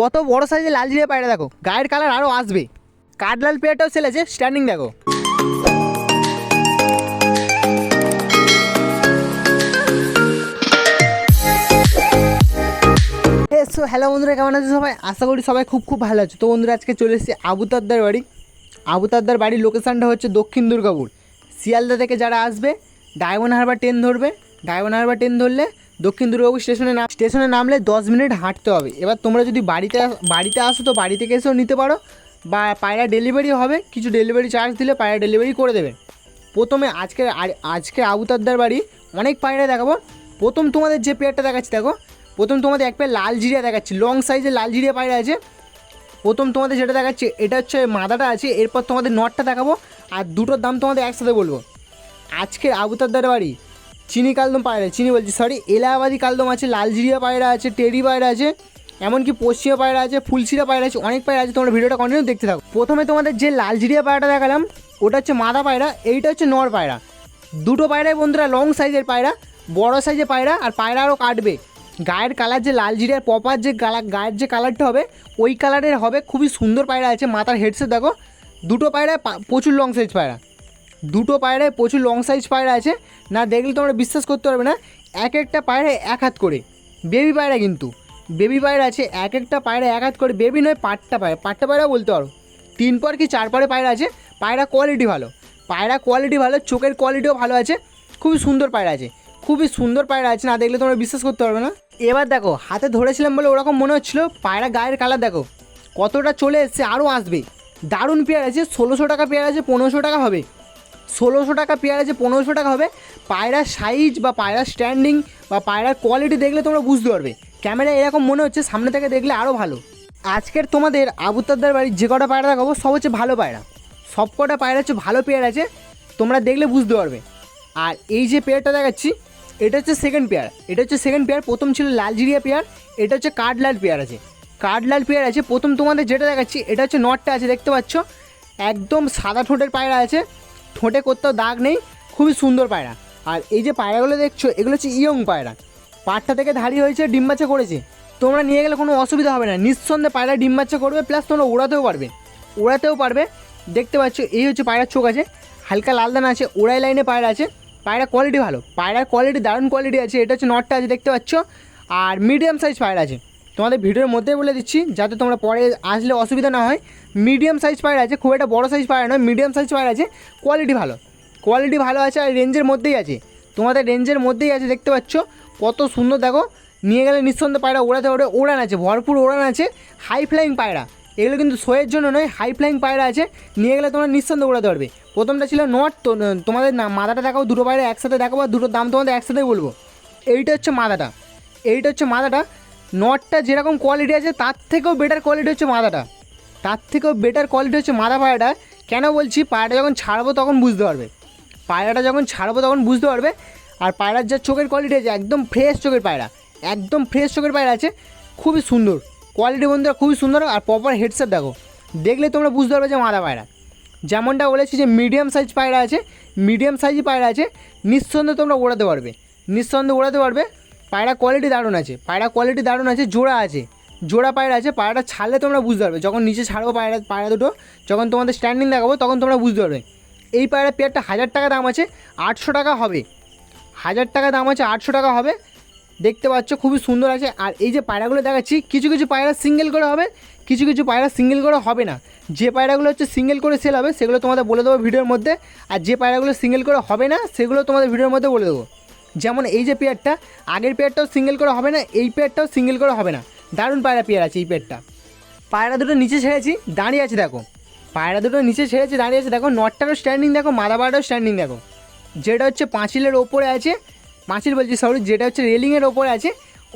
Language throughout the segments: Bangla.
কত বড় সাইজের লাল জিরে পায়রা দেখো। গায়ের কালার আরও আসবে। কাঠলাল পেয়ারটাও সেল আছে স্ট্যান্ডিং দেখো। সো হ্যালো বন্ধুরা, কেমন আছে সবাই? আশা করি সবাই খুব খুব ভালো আছে। তো বন্ধুরা, আজকে চলে এসেছি আবুতারদার বাড়ি। আবুতারদার বাড়ির লোকেশানটা হচ্ছে দক্ষিণ দুর্গাপুর। শিয়ালদা থেকে যারা আসবে ডায়মন্ড হারবার ট্রেন ধরবে। ডায়মন্ড হারবার ট্রেন ধরলে দক্ষিণ দুর্গাপুর স্টেশনে নাম স্টেশনে নামলে দশ মিনিট হাঁটতে হবে। এবার তোমরা যদি বাড়িতে বাড়িতে আসো তো বাড়ি থেকে এসেও নিতে পারো। বা পায়রা ডেলিভারি হবে, কিছু ডেলিভারি চার্জ দিলে পায়রা ডেলিভারি করে দেবে। প্রথমে আজকে আজকে আবুতাদ্দার বাড়ি, অনেক পায়রা দেখাবো। প্রথম তোমাদের যে পেয়ারটা দেখাচ্ছি, দেখো। প্রথম তোমাদের এক পেয়ার লাল জিরিয়া দেখাচ্ছি। লং সাইজের লাল জিরিয়া পায়রা আছে। প্রথম তোমাদের যেটা দেখাচ্ছি, এটা হচ্ছে মাদাটা আছে। এরপর তোমাদের নটটা দেখাবো। আর দুটোর দাম তোমাদের একসাথে বলব। আজকে আবুতাদ্দার বাড়ি চিনি কালদম পায়রা, চিনি বলছি সরি এলাহাবাদি কালদম আছে লাল জিরিয়া পায়রা আছে টেরি পায়রা আছে, এমনকি পশ্চিমা পায়রা আছে, ফুলশিরা পায়রা আছে, অনেক পায়রা আছে, তোমরা ভিডিওটা কন্টিনিউ দেখতে থাকো। প্রথমে তোমাদের যে লাল জিরিয়া পায়রাটা দেখালাম, ওটা হচ্ছে মাদা পায়রা, এইটা হচ্ছে নর পায়রা। দুটো পায়রাই বন্ধুরা লং সাইজের পায়রা, বড় সাইজের পায়রা, আর পায়রা আরও কাটবে। গায়ের কালার যে লাল জিরিয়ার পপার যে গালা গায়ের যে কালারটা হবে, ওই কালারের হবে, খুবই সুন্দর পায়রা আছে, মাথার হেডসেট দেখো। দুটো পায়রায় পা- প্রচুর লং সাইজ পায়রা। দুটো পায়রায় প্রচুর লং সাইজ পায়রা আছে। না দেখলে তোমরা বিশ্বাস করতে পারবে না, এক একটা পায়রা এক হাত করে। বেবি পায়রা কিন্তু। বেবি পায়রা আছে, এক একটা পায়রা এক হাত করে। বেবি নয় পাট্টা পায়রা। পাট্টা পায়রা বলতে পারো। তিন পর কি চার পরে পায়রা আছে? পায়রা কোয়ালিটি ভালো। পায়রা কোয়ালিটি ভালো, চোখের কোয়ালিটিও ভালো আছে। খুবই সুন্দর পায়রা আছে। খুবই সুন্দর পায়রা আছে, না দেখলে তোমরা বিশ্বাস করতে পারবে না। এবার দেখো, হাতে ধরেছিলাম বলে ওরকম মনে হচ্ছিল, পায়রা গায়ের কালার দেখো। কতটা চলে এসছে আরও আসবে। দারুণ পেয়ার আছে, ষোলোশো টাকা পেয়ার আছে, পনেরোশো টাকা হবে। ষোলোশো টাকা পেয়ার আছে পনেরোশো টাকা হবে, পায়রার সাইজ বা পায়রার স্ট্যান্ডিং বা পায়রার কোয়ালিটি দেখলে তোমরা বুঝতে পারবে। ক্যামেরা এরকম মনে হচ্ছে, সামনে থেকে দেখলে আরও ভালো। আজকের তোমাদের আবুতারদার বাড়ির যে কটা পায়রা দেখাবো, সব হচ্ছে ভালো পায়রা। সব কটা পায়রা হচ্ছে ভালো পেয়ার আছে, তোমরা দেখলে বুঝতে পারবে। আর এই যে পেয়ারটা দেখাচ্ছি, এটা হচ্ছে সেকেন্ড পেয়ার। এটা হচ্ছে সেকেন্ড পেয়ার, প্রথম ছিল লালজিরিয়া পেয়ার, এটা হচ্ছে কাঠলাল পেয়ার আছে। কাঠলাল পেয়ার আছে, প্রথম তোমাদের যেটা দেখাচ্ছি, এটা হচ্ছে নটটা আছে, দেখতে পাচ্ছ? একদম সাদা ঠোঁটের পায়রা আছে ঠোঁটে কোথাও দাগ নেই, খুবই সুন্দর পায়রা। আর এই যে পায়রাগুলো দেখছ, এগুলো হচ্ছে ইয়ং পায়রা। পাটটা থেকে ধারি হয়েছে, ডিম বাচ্চা করেছে। তোমরা নিয়ে গেলে কোনো অসুবিধা হবে না। নিঃসন্দেহে পায়রা ডিম বাচ্চা করবে, প্লাস তোমরা ওড়াতেও পারবে। ওড়াতেও পারবে। দেখতে পাচ্ছ, এই হচ্ছে পায়রার চোখ আছে। হালকা লাল দানা আছে ওড়াই লাইনে পায়রা আছে। পায়রা কোয়ালিটি ভালো। পায়রার কোয়ালিটি দারুণ কোয়ালিটি আছে। এটা হচ্ছে নটটা আছে, দেখতে পাচ্ছ। আর মিডিয়াম সাইজ পায়রা আছে। তোমাদের ভিডিওর মধ্যেই বলে দিচ্ছি, যাতে তোমরা পরে আসলে অসুবিধা না হয়। মিডিয়াম সাইজ পায়রা আছে, খুব একটা বড় সাইজ পায়রা নয় মিডিয়াম সাইজ পায়রা আছে কোয়ালিটি ভালো। কোয়ালিটি ভালো আছে আর রেঞ্জের মধ্যেই আছে। তোমাদের রেঞ্জের মধ্যেই আছে, দেখতে পাচ্ছ? কত সুন্দর, দেখো, নিয়ে গেলে নিঃসন্দেহে পায়রা ওড়াতে ওড়ে ওড়ান আছে, ভরপুর ওড়ান আছে। হাই ফ্লাইং পায়রা। এগুলো কিন্তু শোয়ের জন্য নয় হাই ফ্লাইং পায়রা আছে, নিয়ে গেলে তোমরা নিঃসন্দেহে উড়াতে পারবে। প্রথমটা ছিল নট তোমাদের না মাদাটা দেখাবো দুটো পায়রা একসাথে দেখাবো দুটোর দাম তোমাদের একসাথেই বলব। এইটা হচ্ছে মাদাটা এইটা হচ্ছে মাদাটা নটটা যেরকম কোয়ালিটি আছে, তার থেকেও বেটার কোয়ালিটি হচ্ছে মাদাটা। তার থেকেও বেটার কোয়ালিটি হচ্ছে মাদা পায়রাটা। কেন বলছি? পায়রাটা যখন ছাড়বো তখন বুঝতে পারবে। পায়রাটা যখন ছাড়বো তখন বুঝতে পারবে। আর পায়রার যা চোখের কোয়ালিটি আছে, একদম ফ্রেশ চোখের পায়রা। একদম ফ্রেশ চোখের পায়রা আছে, খুবই সুন্দর। কোয়ালিটি বন্ধুরা খুবই সুন্দর আর প্রপার হেডসেট দেখো। দেখলে তোমরা বুঝতে পারবে যে মাদা পায়রা। যেমনটা বলেছি যে মিডিয়াম সাইজ পায়রা আছে মিডিয়াম সাইজই পায়রা আছে, নিঃসন্দেহে তোমরা ওড়াতে পারবে। নিঃসন্দেহে ওড়াতে পারবে। পায়রা কোয়ালিটি দারুণ আছে, পায়রা কোয়ালিটি দারুণ আছে, জোড়া আছে, জোড়া পায়রা আছে, পায়রাটা ছাড়লে তোমরা বুঝতে পারবে। যখন নিচে ছাড়বো পায়রা পায়রা দুটো, যখন তোমাদের স্ট্যান্ডিং দেখাবো, তখন তোমরা বুঝতে পারবে। এই পায়রা পেয়ারটা হাজার টাকা দাম আছে, আটশো টাকা হবে। হাজার টাকা দাম আছে, আটশো টাকা হবে। দেখতে পাচ্ছ, খুবই সুন্দর আছে। আর এই যে পায়রাগুলো দেখাচ্ছি, কিছু কিছু পায়রা সিঙ্গেল করে হবে, কিছু কিছু পায়রা সিঙ্গেল করে হবে না। যে পায়রাগুলো হচ্ছে সিঙ্গেল করে সেল হবে, সেগুলো তোমাদের বলে দেবো ভিডিওর মধ্যে। আর যে পায়রাগুলো সিঙ্গেল করে হবে না, সেগুলো তোমাদের ভিডিওর মধ্যে বলে দেবো। যেমন এই যে পেয়ারটা, আগের পেয়ারটাও সিঙ্গেল করে হবে না, এই পেয়ারটাও সিঙ্গেল করে হবে না। দারুণ পায়রা পেয়ার আছে এই পেয়ারটা। পায়রা দুটো নিচে ছেড়েছি, দাঁড়িয়ে আছে দেখো। পায়রা দুটো নিচে ছেড়েছি, দাঁড়িয়ে আছে দেখো, নটটারও স্ট্যান্ডিং দেখো মাদা স্ট্যান্ডিং দেখো। যেটা হচ্ছে পাঁচিলের ওপরে আছে, পাঁচিল বলছি সরি যেটা হচ্ছে রেলিংয়ের ওপরে আছে,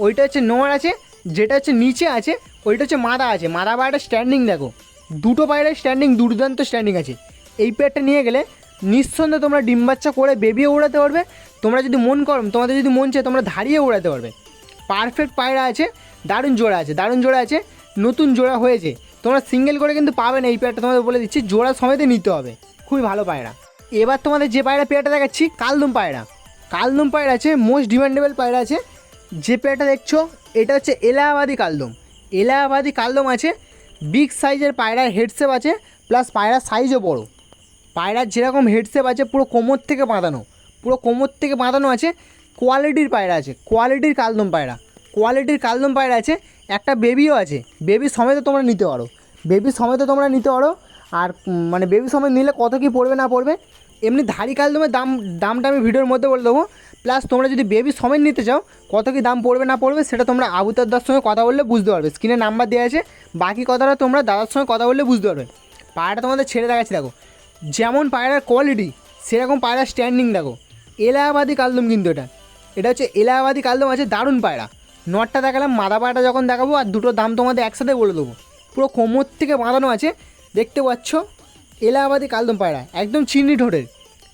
ওইটা হচ্ছে নোয়ার আছে, যেটা হচ্ছে নিচে আছে, ওইটা হচ্ছে মাদা আছে মাদা পায়রাটা স্ট্যান্ডিং দেখো। দুটো পায়রার স্ট্যান্ডিং দুর্দান্ত স্ট্যান্ডিং আছে। এই পেয়ারটা নিয়ে গেলে নিঃসন্দেহে তোমরা ডিম বাচ্চা করে বেবিয়ে উড়াতে পারবে। তোমরা যদি মন করো, তোমাদের যদি মন চায়, তোমরা ধারিয়ে উড়াতে পারবে। পারফেক্ট পায়রা আছে, দারুণ জোড়া আছে, দারুণ জোড়া আছে, নতুন জোড়া হয়েছে। তোমরা সিঙ্গেল করে কিন্তু পাবে না, এই পেয়ারটা তোমাদের বলে দিচ্ছি, জোড়া সমেতে নিতে হবে। খুবই ভালো পায়রা। এবার তোমাদের যে পায়রা পেয়ারটা দেখাচ্ছি, কালদম পায়রা। কালদম পায়রা আছে মোস্ট ডিমান্ডেবল পায়রা আছে। যে পেয়ারটা দেখছ, এটা হচ্ছে এলাহাবাদি কালদম। এলাহাবাদি কালদম আছে বিগ সাইজের পায়রার হেডসেপ আছে প্লাস পায়রার সাইজও বড়। পায়রার যেরকম হেডসেপ আছে, পুরো কোমর থেকে বাঁধানো। পুরো কোমর থেকে বাঁধানো আছে কোয়ালিটির পায়রা আছে কোয়ালিটির কালদম পায়রা। কোয়ালিটির কালদম পায়রা আছে, একটা বেবিও আছে বেবি সমেত তোমরা নিতে পারো। বেবি সমেত তোমরা নিতে পারো, আর মানে বেবি সমেত নিলে কত কী পড়বে না পড়বে, এমনি ধারি কালদমের দাম, দামটা আমি ভিডিওর মধ্যে বলে দেবো। প্লাস তোমরা যদি বেবি সমেত নিতে চাও, কত কী দাম পড়বে না পড়বে, সেটা তোমরা আবুতারদার সঙ্গে কথা বললে বুঝতে পারবে। স্ক্রিনে নাম্বার দেওয়া আছে, বাকি কথাটা তোমরা দাদার সঙ্গে কথা বললে বুঝতে পারবে। পায়রাটা তোমাদের ছেড়ে দেখাচ্ছি, দেখো। যেমন পায়রার কোয়ালিটি সেরকম পায়রার স্ট্যান্ডিং দেখো। এলাহাবাদি কালদম কিন্তু এটা। এটা হচ্ছে এলাহাবাদি কালদম আছে দারুণ পায়রা। নটটা দেখালাম মাদা পায়রাটা যখন দেখাবো আর দুটো দাম তোমাদের একসাথে বলে দেবো। পুরো কোমর থেকে বাঁধানো আছে, দেখতে পাচ্ছ? এলাহাবাদি কালদম পায়রা, একদম চিনি ঠোঁটের।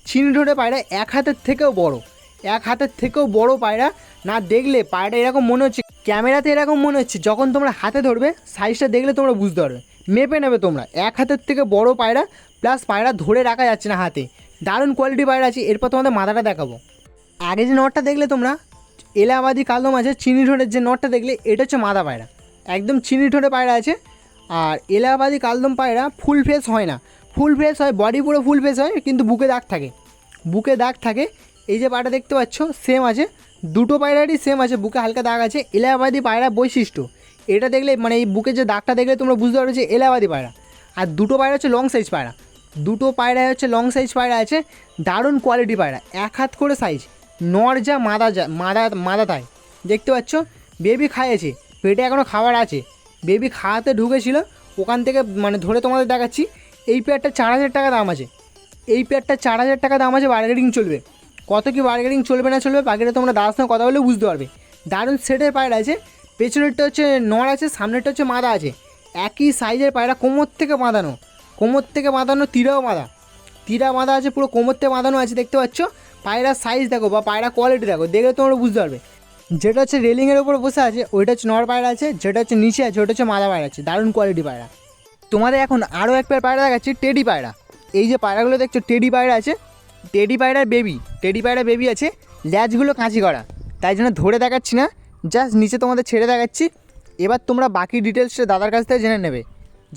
চিনি ঠোঁটের পায়রা এক হাতের থেকেও বড়। এক হাতের থেকেও বড় পায়রা, না দেখলে পায়রাটা এরকম মনে হচ্ছে, ক্যামেরাতে এরকম মনে হচ্ছে, যখন তোমরা হাতে ধরবে সাইজটা দেখলে তোমরা বুঝতে পারবে। মেপে নেবে তোমরা, এক হাতের থেকে বড় পায়রা প্লাস পায়রা ধরে রাখা যাচ্ছে না হাতে। দারুণ কোয়ালিটি পায়রা আছে, এরপর তোমাদের মাথাটা দেখাবো। আগে যে নটটা দেখলে তোমরা, এলাহাবাদি কালদম আছে, চিনি ঠোঁটের যে নটটা দেখলে, এটা হচ্ছে মাদা পায়রা। একদম চিনি ঠোঁটে পায়রা আছে। আর এলাহাবাদি কালদম পায়রা ফুল ফেস হয় না। ফুল ফেস হয় বডি পুরো ফুল ফেস হয়, কিন্তু বুকে দাগ থাকে। বুকে দাগ থাকে, এই যে পায়রা দেখতে পাচ্ছ সেম আছে। দুটো পায়রারই সেম আছে, বুকে হালকা দাগ আছে। এলাহাবাদি পায়রা বৈশিষ্ট্য, এটা দেখলে মানে এই বুকে যে দাগটা দেখলে তোমরা বুঝতে পারবে যে এলাহাবাদি পায়রা। আর দুটো পায়রা হচ্ছে লং সাইজ পায়রা। দুটো পায়রা হচ্ছে লং সাইজ পায়রা আছে, দারুণ কোয়ালিটি পায়রা, এক হাত করে সাইজ নর যা, মাদা যা, মাদা মাদা তাই, দেখতে পাচ্ছ? বেবি খাইয়েছে, পেটে এখনও খাবার আছে বেবি খাওয়াতে ঢুকেছিল, ওখান থেকে মানে ধরে তোমাদের দেখাচ্ছি, এই পেয়ারটা চার হাজার টাকা দাম আছে, এই পেয়ারটা চার হাজার টাকা দাম আছে বার্গেনিং চলবে, কত কি বার্গেনিং চলবে না চলবে, বাকিটা তোমরা দাদার সঙ্গে কথা বলে বুঝতে পারবে, দারুণ সেটের পায়রা আছে, পেছনেরটা হচ্ছে নর আছে, সামনেরটা হচ্ছে মাদা আছে, একই সাইজের পায়রা কোমর থেকে বাঁধানো কোমর থেকে বাঁধানো তীরাও বাঁধা। তীরা বাঁধা আছে, পুরো কোমর থেকে বাঁধানো আছে, দেখতে পাচ্ছ? পায়রার সাইজ দেখো বা পায়রা কোয়ালিটি দেখো, দেখলে তোমরা বুঝতে পারবে। যেটা হচ্ছে রেলিংয়ের উপর বসে আছে, ওইটা হচ্ছে নর পায়রা আছে, যেটা হচ্ছে নিচে আছে, ওটা হচ্ছে মাদা পায়রা আছে, দারুণ কোয়ালিটি পায়রা। তোমাদের এখন আরও এক পেয়ার পায়রা দেখাচ্ছি টেডি পায়রা। এই যে পায়রাগুলো দেখছ টেডি পায়রা আছে টেডি পায়রার বেবি টেডি পায়রা বেবি আছে ল্যাচগুলো কাঁচি করা। তাই জন্য ধরে দেখাচ্ছি না জাস্ট নিচে তোমাদের ছেড়ে দেখাচ্ছি। এবার তোমরা বাকি ডিটেলসটা দাদার কাছ থেকে জেনে নেবে।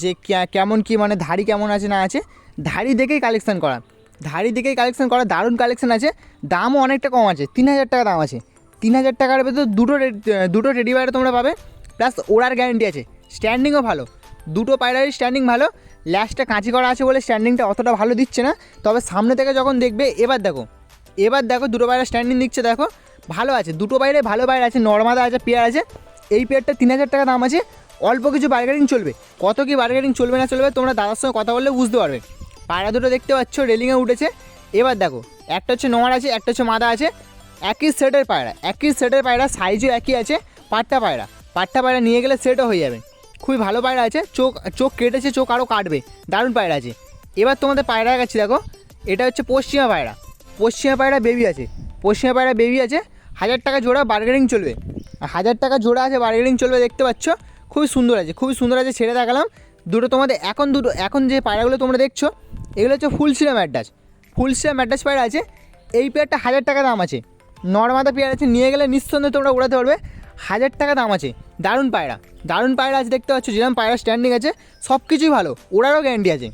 যে কেমন কি মানে ধাড়ি কেমন আছে না আছে, ধাড়ি দেখেই কালেকশন করা। ধাড়ি দেখেই কালেকশন করা, দারুণ কালেকশন আছে, দামও অনেকটা কম আছে, তিন হাজার টাকা দাম আছে। তিন হাজার টাকার ভেতর দুটো দুটো টেডি পায়রা তোমরা পাবে প্লাস ওড়ার গ্যারেন্টি আছে স্ট্যান্ডিংও ভালো। দুটো পায়রারই স্ট্যান্ডিং ভালো ল্যাশটা কাঁচি করা আছে বলে স্ট্যান্ডিংটা অতটা ভালো দিচ্ছে না, তবে সামনে থেকে যখন দেখবে, এবার দেখো এবার দেখো দুটো পায়রা স্ট্যান্ডিং দিচ্ছে, দেখো, ভালো আছে, দুটো বাইরে ভালো বাইরে আছে, নর্মাদা আছে, পেয়ার আছে, এই পেয়ারটা তিন হাজার টাকা দাম আছে অল্প কিছু বার্গেনিং চলবে। কত কি বার্গেনিং চলবে না চলবে তোমরা দাদার সঙ্গে কথা বললে বুঝতে পারবে। পায়রা দুটো দেখতে পাচ্ছ রেলিংয়ে উঠেছে। এবার দেখো, একটা হচ্ছে নোয়ার আছে, একটা হচ্ছে মাদা আছে। একই সেটের পায়রা, একই সেটের পায়রা সাইজও একই আছে পাট্টা পায়রা। পাট্টা পায়রা নিয়ে গেলে সেটও হয়ে যাবে। খুবই ভালো পায়রা আছে, চোখ চোখ কেটেছে, চোখ আরও কাটবে। দারুণ পায়রা আছে। এবার তোমাদের পায়রা দেখাচ্ছি দেখো, এটা হচ্ছে পশ্চিমা পায়রা। পশ্চিমা পায়রা বেবি আছে। পশ্চিমা পায়রা বেবি আছে। হাজার টাকা জোড়া বার্গেনিং চলবে। হাজার টাকা জোড়া আছে বার্গেনিং চলবে, দেখতে পাচ্ছ? খুবই সুন্দর আছে, খুবই সুন্দর আছে, ছেড়ে দেখালাম। দুটো তোমাদের, এখন দুটো, এখন যে পায়রাগুলো তোমরা দেখছ, এগুলো হচ্ছে ফুল সিরাম ফুলশিরা ম্যাডাস ফুলশিরা ম্যাডাস পায়রা আছে, এই পেয়ারটা হাজার টাকা দাম আছে। নর্মাদা পেয়ার আছে, নিয়ে গেলে নিঃসন্দেহে তোমরা উড়াতে পারবে, হাজার টাকা দাম আছে। দারুণ পায়রা দারুণ পায়রা আছে, দেখতে পাচ্ছ, যেরকম পায়রা স্ট্যান্ডিং আছে সব কিছুই ভালো, ওড়ারও গ্যারান্টি আছে।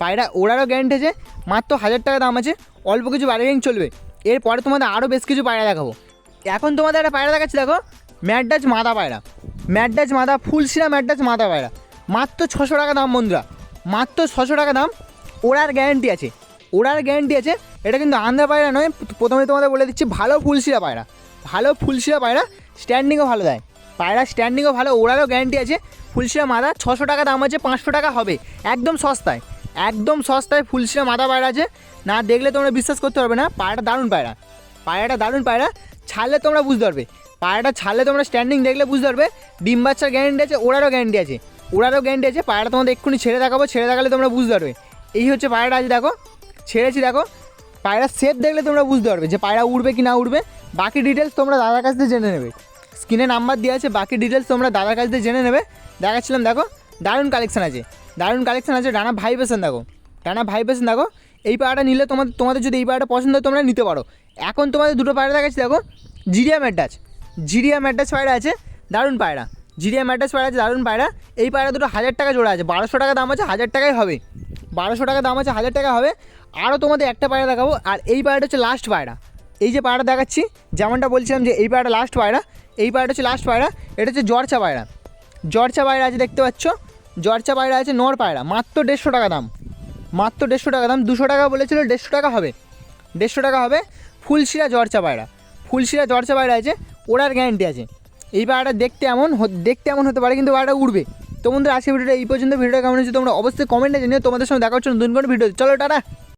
পায়রা ওড়ারও গ্যারান্টি আছে, মাত্র হাজার টাকা দাম আছে, অল্প কিছু বার্গেনিং চলবে। এরপরে তোমাদের আরও বেশ কিছু পায়রা দেখাবো। এখন তোমাদের একটা পায়রা দেখাচ্ছি, দেখো ম্যাডাজ মাদা পায়রা। ম্যাডাজ মাদা ফুলশিরা ম্যাডাজ মাদা পায়রা মাত্র ছশো টাকা দাম বন্ধুরা। মাত্র ছশো টাকা দাম। ওড়ার গ্যারান্টি আছে। ওড়ার গ্যারান্টি আছে। এটা কিন্তু আন্ধ্রা পায়রা নয়। প্রথমে তোমাদের বলে দিচ্ছি, ভালো ফুলশিরা পায়রা। ভালো ফুলশিরা পায়রা স্ট্যান্ডিংও ভালো দেয়। পায়রা স্ট্যান্ডিংও ভালো, ওড়ারও গ্যারান্টি আছে। ফুলশিরা মাদা, ছশো টাকা দাম আছে, পাঁচশো টাকা হবে। একদম সস্তায়। একদম সস্তায় ফুলশিরা মাদা পায়রা আছে। না দেখলে তোমরা বিশ্বাস করতে পারবে না, পায়রাটা দারুণ পায়রা। পায়রাটা দারুণ পায়রা। ছাড়লে তোমরা বুঝতে পারবে। পায়রাটা ছাড়লে তোমরা স্ট্যান্ডিং দেখলে বুঝতে পারবে, ডিম বাচ্চার গ্যারেন্টি আছে ওড়ারও গ্যারেন্টি আছে। ওড়ারও গ্যারেন্টি আছে, পায়রাটা তোমাদের এক্ষুনি ছেড়ে দেখাবো, ছেড়ে দেখালে তোমরা বুঝতে পারবে। এই হচ্ছে পায়রাটা আজ দেখো, ছেড়েছি দেখো। পায়রা সেট দেখলে তোমরা বুঝতে পারবে যে পায়রা উড়বে কি না উড়বে। বাকি ডিটেলস তোমরা দাদার কাছ থেকে জেনে নেবে। স্ক্রিনে নাম্বার দেওয়া আছে, বাকি ডিটেলস তোমরা দাদার কাছ থেকে জেনে নেবে। দেখাচ্ছিলাম দেখো, দারুণ কালেকশন আছে। দারুণ কালেকশন আছে ডানা ভাইব্রেশন দেখো। ডানা ভাইব্রেশন দেখো, এই পায়রাটা নিলে তোমাদের তোমাদের যদি এই পায়রাটা পছন্দ হয় তোমরা নিতে পারো। এখন তোমাদের দুটো পায়রা দেখাচ্ছি দেখো জিরিয়া ম্যাডাচ জিরিয়া ম্যাডাচ পায়রা আছে, দারুণ পায়রা। জিরিয়া ম্যাটাস পায়রা আছে, দারুণ পায়রা। এই পায়রা দুটো হাজার টাকা জোড়া আছে, বারোশো টাকা দাম আছে, হাজার টাকাই হবে। বারোশো টাকা দাম আছে, হাজার টাকা হবে। আরও তোমাদের একটা পায়রা দেখাবো, আর এই পায়রাটা হচ্ছে লাস্ট পায়রা। এই যে পায়রা দেখাচ্ছি, যেমনটা বলছিলাম যে এই পায়রাটা লাস্ট পায়রা, এই পায়রাটা হচ্ছে লাস্ট পায়রা, এটা হচ্ছে জর্চা পায়রা। জর্চা পায়রা আছে, দেখতে পাচ্ছ? জর্চা পায়রা আছে, নর পায়রা, মাত্র দেড়শো টাকা দাম। মাত্র দেড়শো টাকা দাম, দুশো টাকা বলেছিল, দেড়শো টাকা হবে। দেড়শো টাকা হবে ফুলশিরা জর্চা পায়রা। ফুলশিরা জর্চা পায়রা আছে ওড়ার গ্যারেন্টি আছে। এই পাড়াটা দেখতে এমন দেখতে এমন হতে পারে কিন্তু পাড়াটা উড়বে। তো বন্ধুরা আজকে ভিডিওটা এই পর্যন্ত। ভিডিওটা কেমন হচ্ছে তোমরা অবশ্যই কমেন্টে জানিও। তোমাদের সঙ্গে দেখা হচ্ছে নতুন কোনো ভিডিও চলো, টাটা!